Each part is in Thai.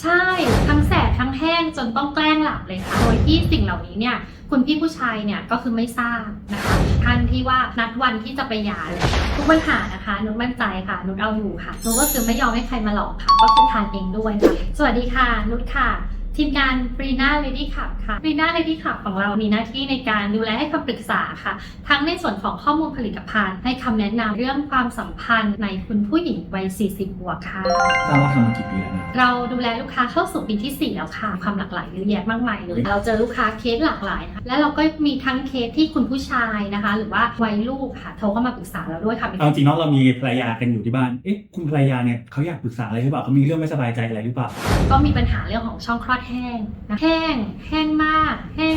ใช่ทั้งแสบทั้งแห้งจนต้องแกล้งหลับเลยค่ะ โดยที่สิ่งเหล่านี้เนี่ยคุณพี่ผู้ชายเนี่ยก็คือไม่ทราบนะคะท่านที่ว่านัดวันที่จะไปหย่าเลยทุกปัญหานะคะนุชมั่นใจค่ะนุชเอาอยู่ค่ะนุชก็คือไม่ยอมให้ใครมาหลอกค่ะ ก็คือทานเองด้วยค่ะสวัสดีค่ะนุชค่ะ ทีมงานฟรีน่าเลดี้ขับค่ะฟรีน่าเลดี้ขับของเรามีหน้าที่ในการดูแลให้คำปรึกษาค่ะ ทั้งในส่วนของข้อมูลผลิตภัณฑ์ ให้คำแนะนำเรื่องความสัมพันธ์ในคุณผู้หญิงวัย 40 บวกค่ะ ทราบว่าทำมากี่ปีแล้วนะ เราดูแลลูกค้าเข้าสู่ปีที่ 4 แล้วค่ะ ความหลากหลายเยอะแยะมากมายเลย เราเจอลูกค้าเคสหลากหลายนะคะและเราก็มีทั้งเคสที่คุณผู้ชายนะคะ หรือว่าวัยลูกค่ะโทรเข้ามาปรึกษาเราด้วยค่ะ เอาจริงๆเนาะเรามีภรรยากันอยู่ที่บ้าน เอ๊ะคุณภรรยาเนี่ยเขาอยากปรึกษาอะไรหรือเปล่าเขามีเรื่องไม่สบายใจอะไรหรือเปล่า ก็มีปัญหาเรื่องของช่องคลอดแห้งนะแห้ง แห้งมาก แห้ง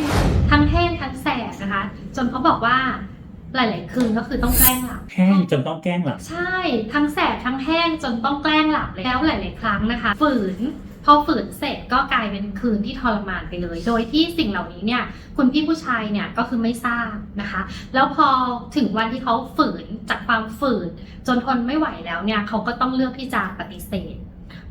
ทั้งแห้งทั้งแสบนะคะ จนเขาบอกว่าหลาย ๆ คืนก็คือต้องแกล้งหลับ แห้งจนต้องแกล้งหลับ ใช่ ทั้งแสบทั้งแห้งจนต้องแกล้งหลับเลยแล้วหลาย ๆ ครั้งนะคะ ฝืน พอฝืนเสร็จก็กลายเป็นคืนที่ทรมานไปเลย โดยที่สิ่งเหล่านี้เนี่ย คุณพี่ผู้ชายเนี่ยก็คือไม่ทราบนะคะ แล้วพอถึงวันที่เขาฝืนจากความฝืน จนทนไม่ไหวแล้วเนี่ยเขาก็ต้องเลือกที่จะปฏิเสธ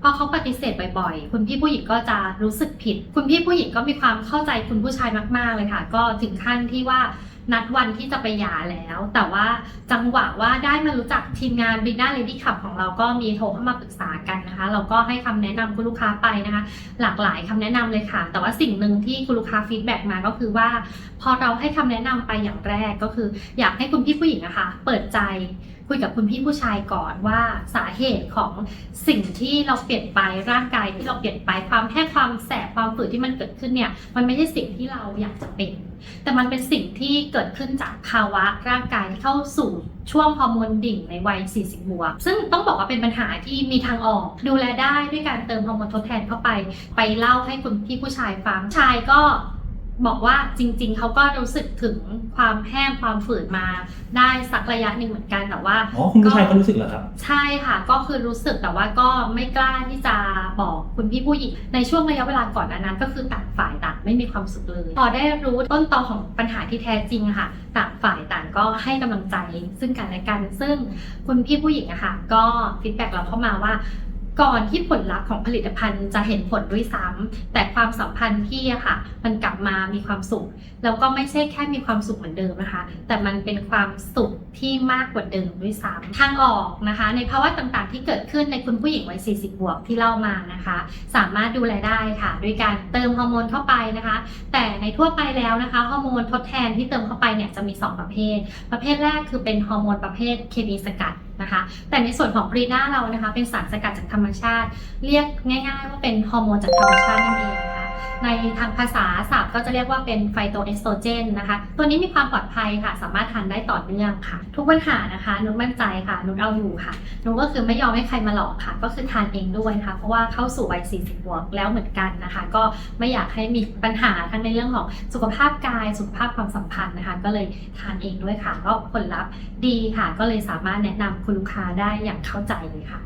พอเขาปฏิเสธบ่อยๆ คุณพี่ผู้หญิงก็จะรู้สึกผิด คุณพี่ผู้หญิงก็มีความเข้าใจคุณผู้ชายมาก ๆ เลยค่ะ ก็ถึงขั้นที่ว่านัดวันที่จะไปหย่าแล้ว แต่ว่าจังหวะว่าได้มารู้จักทีมงานบีน่าเลดี้ขับของเราก็มีโทรเข้ามาปรึกษากันนะคะ เราก็ให้คำแนะนำคุณลูกค้าไปนะคะ หลากหลายคำแนะนำเลยค่ะ แต่ว่าสิ่งหนึ่งที่คุณลูกค้าฟีดแบ็กมาก็คือว่า พอเราให้คำแนะนำไปอย่างแรกก็คือ อยากให้คุณพี่ผู้หญิงอะคะเปิดใจคุยกับคุณพี่ผู้ชายก่อนว่าสาเหตุของสิ่งที่เราเปลี่ยนไปร่างกายที่เราเปลี่ยนไปความแห้งความแสบความฝืดที่มันเกิดขึ้นเนี่ยมันไม่ใช่สิ่งที่เราอยากจะเป็น แต่มันเป็นสิ่งที่เกิดขึ้นจากภาวะร่างกายที่เข้าสู่ช่วงฮอร์โมนดิ่งในวัย 40 บวก ซึ่งต้องบอกว่าเป็นปัญหาที่มีทางออก ดูแลได้ด้วยการเติมฮอร์โมนทดแทนเข้าไป ไปเล่าให้คุณพี่ผู้ชายฟังชายก็ บอกว่าจริงๆ เขาก็รู้สึกถึงความแห้งความฝืดมาได้สักระยะหนึ่งเหมือนกันแต่ว่าอ๋อคุณผู้ชายก็รู้สึกเหรอครับ ใช่ค่ะ ก็คือรู้สึกแต่ว่าก็ไม่กล้าที่จะบอกคุณพี่ผู้หญิงในช่วงระยะเวลาก่อนอันนั้นก็คือต่างฝ่ายต่างไม่มีความสุขเลย พอได้รู้ต้นตอของปัญหาที่แท้จริงอะค่ะ ต่างฝ่ายต่างก็ให้กำลังใจซึ่งกันและกัน ซึ่งคุณพี่ผู้หญิงอะค่ะก็ฟีดแบ็กเราเข้ามาว่า ก่อนที่ผลลัพธ์ของผลิตภัณฑ์จะเห็นผลด้วยซ้ำแต่ความสัมพันธ์พี่อะค่ะ มันกลับมามีความสุข แล้วก็ไม่ใช่แค่มีความสุขเหมือนเดิมนะคะ แต่มันเป็นความสุขที่มากกว่าเดิมด้วยซ้ำทางออกนะคะ ในภาวะต่างๆ ที่เกิดขึ้นในคุณผู้หญิงวัย 40 บวกที่เล่ามานะคะ สามารถดูแลได้ค่ะ ด้วยการเติมฮอร์โมนเข้าไปนะคะ แต่ในทั่วไปแล้วนะคะฮอร์โมนทดแทนที่เติมเข้าไปเนี่ยจะมี 2 ประเภท ประเภทแรกคือเป็นฮอร์โมนประเภทเคมีสกัดนะคะ แต่ในส่วนของปรีน่าเรานะคะ เป็นสารสกัดจากธรรมชาติ เรียกง่าย ๆ ว่าเป็นฮอร์โมนจากธรรมชาตินั่นเอง ในทางภาษาศัพท์ก็จะเรียกว่าเป็นไฟโตเอสโตรเจนนะคะ ตัวนี้มีความปลอดภัยค่ะ สามารถทานได้ต่อเนื่องค่ะ ทุกปัญหานะคะนุชมั่นใจค่ะนุชเอาอยู่ค่ะนุชก็คือไม่ยอมให้ใครมาหลอกค่ะ ก็คือทานเองด้วยนะคะเพราะว่าเข้าสู่วัย 40 บวกแล้วเหมือนกันนะคะ ก็ไม่อยากให้มีปัญหาทั้งในเรื่องของสุขภาพกาย สุขภาพความสัมพันธ์นะคะ ก็เลยทานเองด้วยค่ะ ก็ผลลัพธ์ดีค่ะ ก็เลยสามารถแนะนำคุณลูกค้าได้อย่างเข้าใจเลยค่ะ